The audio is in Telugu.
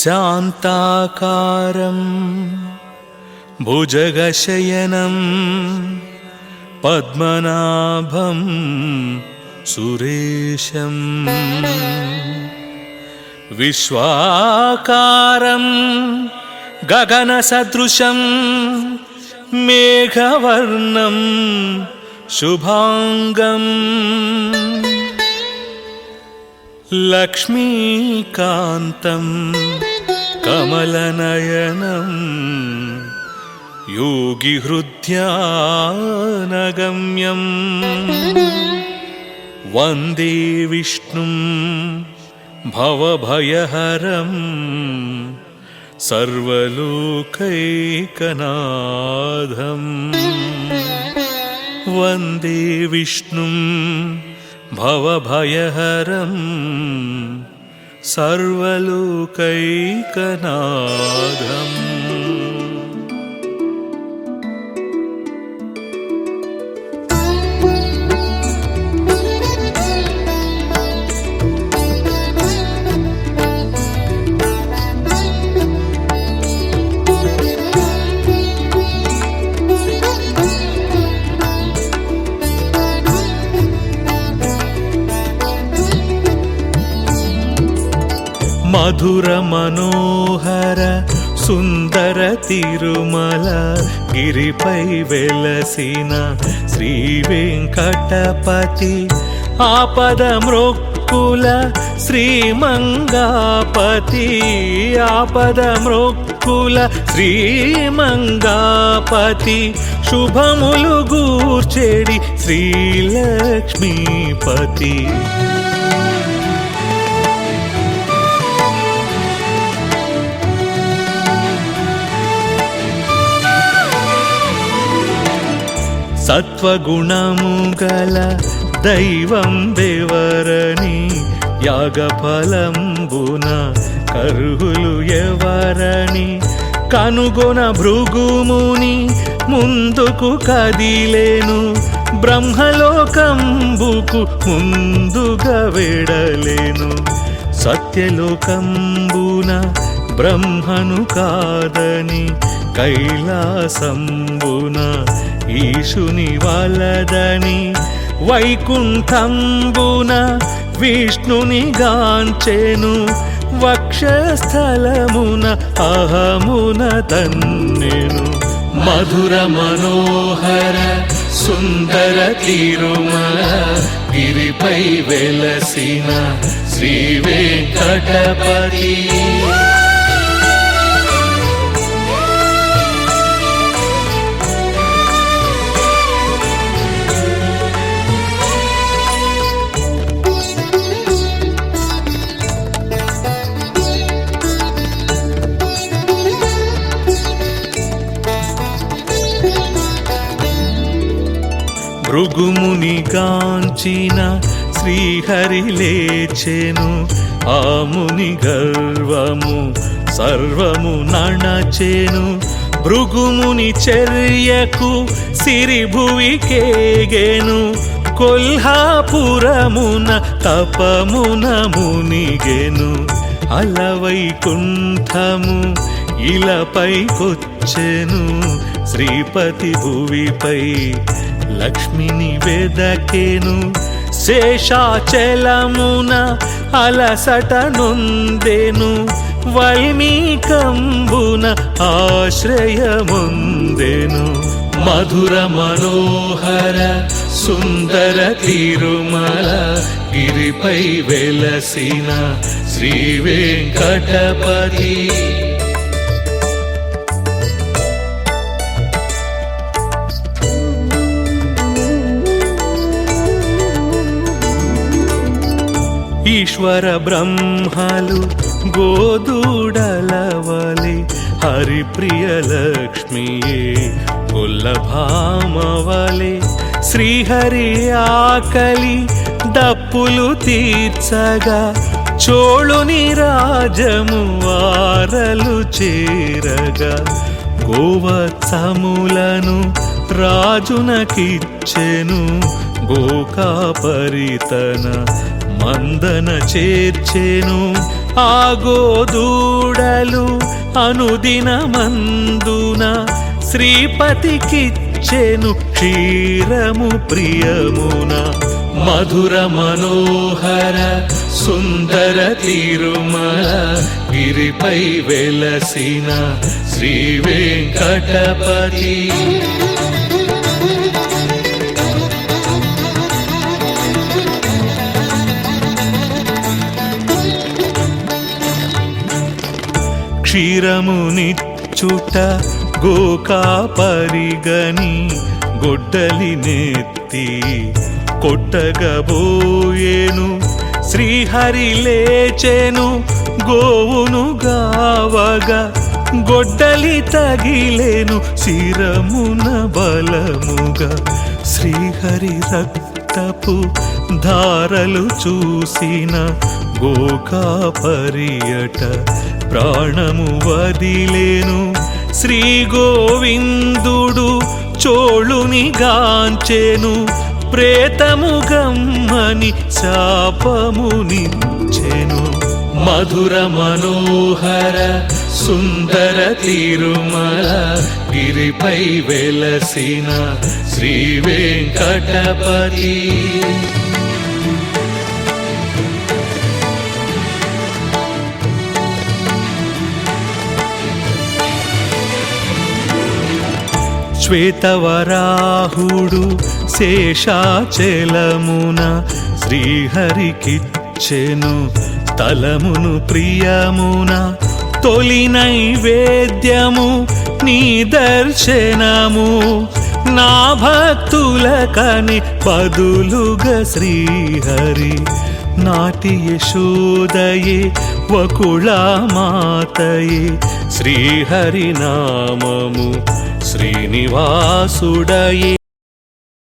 శాంతాకారం భుజగశయనం పద్మనాభం సురేశం విశ్వాకారం గగనసదృశం మేఘవర్ణం శుభాంగం లక్ష్మీకాంతం कमलनयनं योगिहृद्यानगम्यम् वन्दे विष्णुं भवभयहरं सर्वलोकैकनाधम् वन्दे विष्णुं भवभयहरम् सर्वलोकैकनादम्। మధుర మనోహర సుందర తిరుమల గిరిపై వెలసిన శ్రీ వెంకటపతి ఆపద మృక్కుల శ్రీమంగాపతి ఆపద మృక్కుల శ్రీమంగాపతి శుభములు గూర్చేడి శ్రీలక్ష్మీపతి సత్వగుణము గల దైవం దేవరని యాగఫలంబున కరుహులు ఎవరని కనుగొన భృగుముని ముందుకు కదిలేను బ్రహ్మలోకంబుకు ముందుగా వెడలేను. సత్యలోకంబున బ్రహ్మను కాదని కైలాసంబున ఈశుని వలదని వైకుంఠంబున విష్ణుని గాంచెను వక్షస్థలమున అహమున తన్నెను. మధుర మనోహర సుందర తిరుమల గిరిపై వెలసిన శ్రీ వెంకటపతి. భృగుముని గాంచిన శ్రీహరి లేచెను. ఆముని గర్వము సర్వము నణచెను. భృగుముని చర్యకు సిరిభువికేగెను కొల్హాపురమున తపమున మునిగెను. అలవైకుంఠము ఇలపై కొచ్చెను. శ్రీపతి భువిపై లక్ష్మిని వెదకెను శేషాచలమున అలసట నొందెను వల్మీకంబున ఆశ్రయముందెను. మధుర మనోహర సుందర తిరుమల గిరిపై వెలసిన శ్రీ వెంకటపతి. ఈశ్వర బ్రహ్మలు గోదూడలవలి హరిప్రియ లక్ష్మియే గొల్లభామవలి. శ్రీహరి ఆకలి దప్పులు తీర్చగా చోళుని రాజము వారలు చేరగా గోవత్సములను రాజునకిచ్చెను గోకాపరితన మందన చేర్చెను ఆగోదూడలు అనుదిన మందున శ్రీపతికిచ్చెను క్షీరము ప్రియమున. మధుర మనోహర సుందర తిరుమల గిరిపై వెలసిన శ్రీ వెంకటపతి. క్షీరమునిచ్చుట గోకా పరిగని గొడ్డలి నెత్తి కొట్టగబోయేను. శ్రీహరి లేచెను గోవును గావగా గొడ్డలి తగిలేను శిరమున బలముగా. శ్రీహరి రక్తపు ధారలు చూసిన గోకా పరియట ప్రాణము వదిలేను. శ్రీ గోవిందుడు చోళుని గాంచెను. ప్రేతము గమ్మని శాపమునిచ్చెను మధుర మనోహర సుందర తిరుమల గిరిపై వెలసిన శ్రీ వెంకటపతి. శ్వేతవరాహుడు శేషాచలమున శ్రీహరికిచ్చెను తలమును ప్రియమున తొలి నైవేద్యము నీ దర్శనము. నా భక్తులకని బదులుగా శ్రీహరి నాటి యశోదయే వకుళమాతయే శ్రీహరి నామము. శ్రీనివాసుడయే.